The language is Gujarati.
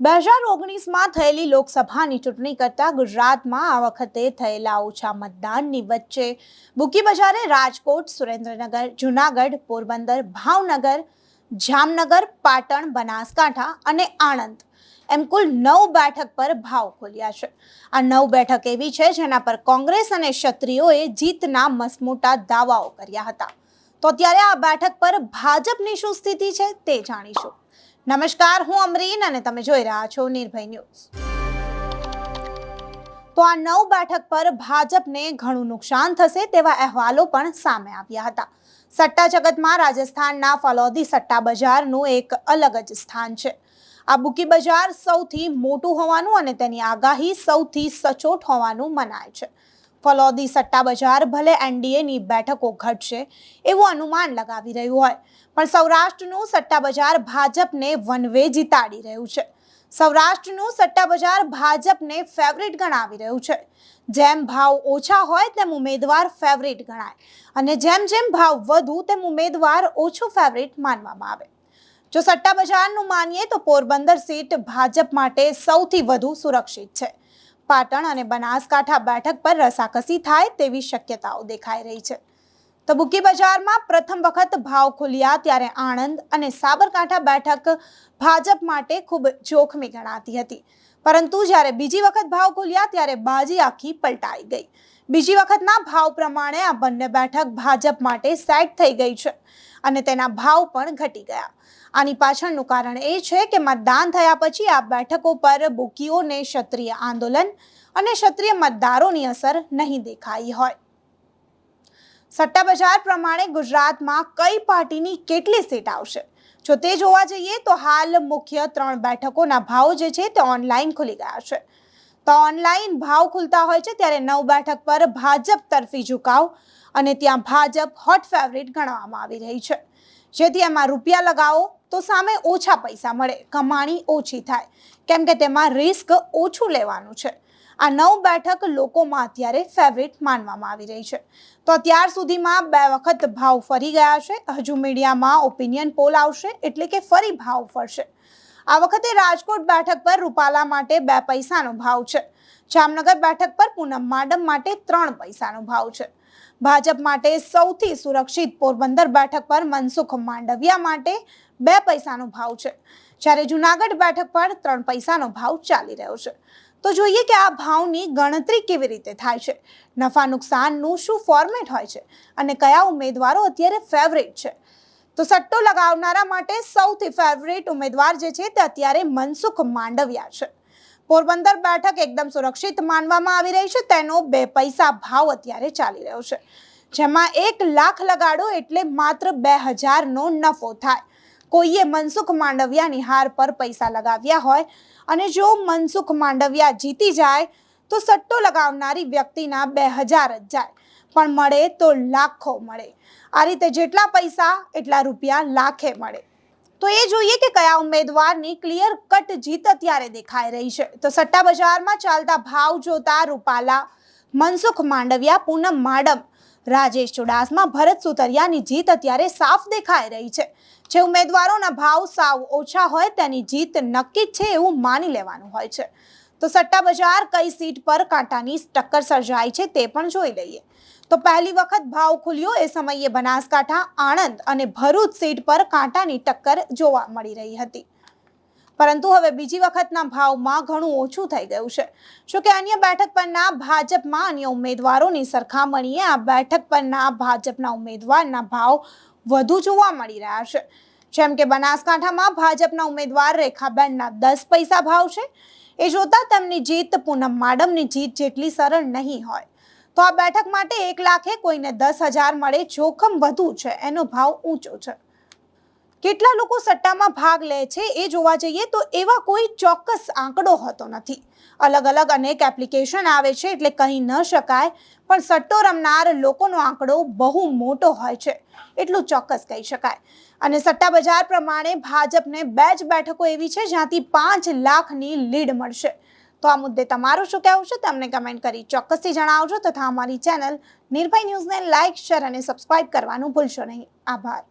બે હજાર ઓગણીસમાં થયેલી લોકસભાની ચૂંટણી કરતાં ગુજરાતમાં આ વખતે થયેલા ઓછા મતદાનની વચ્ચે બુકી બજારે રાજકોટ, સુરેન્દ્રનગર, જુનાગઢ, પોરબંદર, ભાવનગર, જામનગર, પાટણ, બનાસકાંઠા અને આણંદ એમ કુલ નવ બેઠક પર ભાવ ખોલ્યા છે. આ નવ બેઠક એવી છે જેના પર કોંગ્રેસ અને ક્ષત્રિયોએ જીતના મસમોટા દાવાઓ કર્યા હતા. તો ત્યારે આ બેઠક પર ભાજપની શું સ્થિતિ છે તે જાણીશું. નમસ્કાર, હું અમરીન અને તમે જોઈ રહ્યા છો નિર્ભય ન્યૂઝ. તો આ નવ બેઠક પર ભાજપને ઘણું નુકસાન થશે તેવા અહેવાલો પણ સામે આવ્યા હતા. સટ્ટા જગતમાં રાજસ્થાનના ફલોદી સટ્ટા બજારનું એક અલગ જ સ્થાન છે. આ બુકી બજાર સૌથી મોટું હોવાનું અને તેની આગાહી સૌથી સચોટ હોવાનું મનાય છે. ફલોદી સટ્ટા બજાર ભલે એનડીએની બેઠકો ઘટશે એવું અનુમાન લગાવી રહ્યું હોય. પણ સૌરાષ્ટ્રનું સટ્ટા બજાર ભાજપને વન વે જીતાડી રહ્યું છે. સૌરાષ્ટ્રનું સટ્ટા બજાર ભાજપને ફેવરિટ ગણાવી રહ્યું છે. જેમ ભાવ ઓછા હોય તેમ ઉમેદવાર ફેવરિટ ગણાય અને જેમ જેમ ભાવ વધુ તેમ ઉમેદવાર ઓછો ફેવરિટ માનવામાં આવે. જો સટ્ટા બજારનું માનીએ તો પોરબંદર સીટ ભાજપ માટે સૌથી વધુ સુરક્ષિત છે. પાટણ અને બનાસકાંઠા બેઠક પર રસાકસી થાય તેવી શક્યતાઓ દેખાઈ રહી છે. તો બુકી બજારમાં પ્રથમ વખત ભાવ ખુલ્યા ત્યારે આણંદ અને સાબરકાંઠા બેઠક ભાજપ માટે ખૂબ જોખમી ગણાતી હતી. પરંતુ જ્યારે બીજી વખત ભાવ ખુલ્યા ત્યારે બાજી આખી પલટાઈ ગઈ. બીજી વખતના ભાવ પ્રમાણે આ બંને બેઠક ભાજપ માટે સેટ થઈ ગઈ છે અને તેના ભાવ પણ ઘટી ગયા. આની પાછળનું કારણ એ છે કે મતદાન થયા પછી આ બેઠકો પર બુકીઓને ક્ષત્રિય આંદોલન અને ક્ષત્રિય મતદારોની અસર નહીં દેખાઈ હોય. સટ્ટા બજાર પ્રમાણે ગુજરાતમાં કઈ પાર્ટીની કેટલી સીટ આવશે? જો તે જોવા જઈએ તો હાલ મુખ્ય ત્રણ બેઠકોના ભાવ જે છે તે ઓનલાઈન ખુલી ગયા છે. તો ઓનલાઈન ભાવ ખુલતા હોય છે ત્યારે નવ બેઠક પર ભાજપ તરફી ઝુકાવ અને ત્યાં ભાજપ હોટ ફેવરિટ ગણવામાં આવી રહી છે. જેથી એમાં રૂપિયા લગાવો તો સામે ઓછા પૈસા મળે, કમાણી ઓછી થાય. કેમ કે તેમાં રિસ્ક ઓછું લેવાનું છે. આ નવ બેઠક લોકોમાં અત્યારે ફેવરિટ માનવામાં આવી રહી છે. તો અત્યાર સુધીમાં બે વખત ભાવ ફરી ગયા છે. હજુ મીડિયામાં ઓપિનિયન પોલ આવશે એટલે કે ફરી ભાવ ફરશે. આ વખતે રાજકોટ બેઠક પર રૂપાલા માટે બે પૈસાનો ભાવ છે. જામનગર બેઠક પર પૂનમ માડમ માટે ત્રણ પૈસાનો ભાવ છે. ભાજપ માટે સૌથી સુરક્ષિત પોરબંદર બેઠક પર મનસુખ માંડવિયા માટે બે પૈસાનો ભાવ છે. જ્યારે જુનાગઢ બેઠક પર ત્રણ પૈસાનો ભાવ ચાલી રહ્યો છે. તો જોઈએ કે આ ભાવની ગણતરી કેવી રીતે થાય છે? નફા નુકસાનનું શું ફોર્મેટ હોય છે? અને કયા ઉમેદવારો અત્યારે ફેવરેટ છે? તો સટ્ટો લગાવનારા માટે સૌથી ફેવરેટ ઉમેદવાર જે છે તે અત્યારે મનસુખ માંડવિયા છે. પોરબંદર બેઠક એકદમ સુરક્ષિત માનવામાં આવી રહી છે. તેનો બે પૈસા ભાવ અત્યારે ચાલી રહ્યો છે. જેમાં એક લાખ લગાડો એટલે માત્ર બે હજારનો નફો થાય. કોઈએ મનસુખ માંડવિયાની હાર પર પૈસા લગાવ્યા હોય અને જો મનસુખ માંડવિયા જીતી જાય, તો સટ્ટો લગાવનારી વ્યક્તિના બે હજાર જ જાય. પણ મળે તો લાખો મળે. આ રીતે જેટલા પૈસા, એટલા રૂપિયા લાખે મળે. તો એ જોઈએ કે કયા ઉમેદવારની ક્લિયર કટ જીત અત્યારે દેખાઈ રહી છે. તો સટ્ટા બજારમાં ચાલતા ભાવ જોતા રૂપાલા, મનસુખ માંડવિયા, પૂનમ માડમ રાજેશ ચુડાસમા ભરત સુતરિયાની જીત અત્યારે સાફ દેખાઈ રહી છે. જે ઉમેદવારોના ભાવ સાવ ઓછા હોય તેની જીત નક્કી છે એવું માની લેવાનું હોય છે. તો સટ્ટા બજાર કઈ સીટ પર કાંટાની ટક્કર સર્જાય છે તે પણ જોઈ લઈએ. તો પહેલી વખત ભાવ ખુલ્યો એ સમયે બનાસકાંઠા, આણંદ અને ભરૂચ સીટ પર કાંટાની ટક્કર જોવા મળી રહી હતી. પરંતુ હવે બીજી વખતના ભાવમાં ઘણું ઓછું થઈ ગયું છે. શું કે અન્ય બેઠક પરના ભાજપમાં અન્ય ઉમેદવારોની સરખામણીએ આ બેઠક પરના ભાજપના ઉમેદવારના ભાવ વધુ જોવા મળી રહ્યા છે. જેમ કે બનાસકાંઠામાં ભાજપના ઉમેદવાર રેખાબેનના દસ પૈસા ભાવ છે. એ જોતા તેમની જીત પૂનમ માડમની જીત જેટલી સરળ નહીં હોય. તો આ બેઠક માટે એક લાખે કોઈને દસ હજાર મળે, જોખમ વધુ છે, એનો ભાવ ઊંચો છે. કેટલા લોકો સટ્ટામાં ભાગ લે છે એ જોવા જઈએ તો એવા કોઈ ચોક્કસ આંકડો હોતો નથી. અલગ અલગ અનેક એપ્લિકેશન આવે છે એટલે કહી ન શકાય, પણ સટ્ટો રમનાર લોકોનો આંકડો બહુ મોટો હોય છે, એટલું ચોક્કસ કહી શકાય. અને સટ્ટા બજાર પ્રમાણે ભાજપને બે જ બેઠકો એવી છે જ્યાંથી પાંચ લાખની લીડ મળશે. તો આ મુદ્દે તમારું શું કહેવું છે તમને કમેન્ટ કરી ચોક્કસથી જણાવજો તથા અમારી ચેનલ નિર્ભય ન્યૂઝને લાઇક શેર અને સબસ્ક્રાઇબ કરવાનું ભૂલશો નહીં. આભાર.